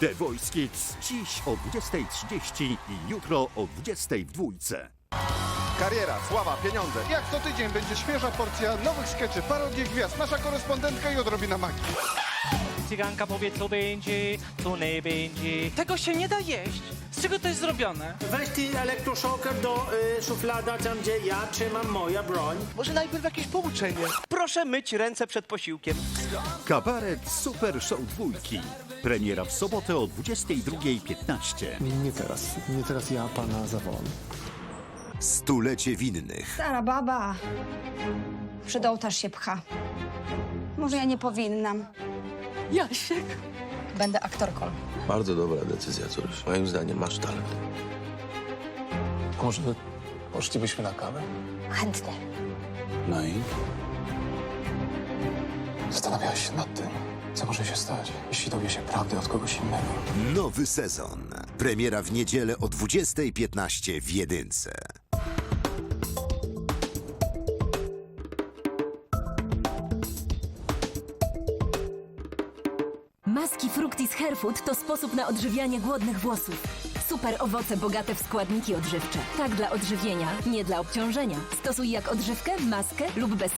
The Voice Kids dziś o 20.30 i jutro o 20.00 w dwójce. Kariera, sława, pieniądze. Jak co tydzień będzie świeża porcja nowych skeczy, parodii gwiazd, nasza korespondentka i odrobina magii. Cyganka powie co będzie, co nie będzie. Tego się nie da jeść. Z czego to jest zrobione? Weź ty elektroszoker do y, szuflada, tam gdzie ja trzymam moja broń. Może najpierw jakieś pouczenie. Proszę myć ręce przed posiłkiem. Kabaret Super Show dwójki. Premiera w sobotę o 22.15. Nie teraz, nie teraz ja pana zawołam. Stulecie winnych. Stara baba. Przed ołtarz się pcha. Może ja nie powinnam. Jasiek. Będę aktorką. Bardzo dobra decyzja, cóż. Moim zdaniem masz talent. Może poszlibyśmy na kawę? Chętnie. No i? Zastanawiałeś się nad tym, co może się stać, jeśli dowie się prawdy od kogoś innego. Nowy sezon. Premiera w niedzielę o 20.15 w Jedynce. Maski Fructis Hairfood to sposób na odżywianie głodnych włosów. Super owoce bogate w składniki odżywcze. Tak dla odżywienia, nie dla obciążenia. Stosuj jak odżywkę, maskę lub bez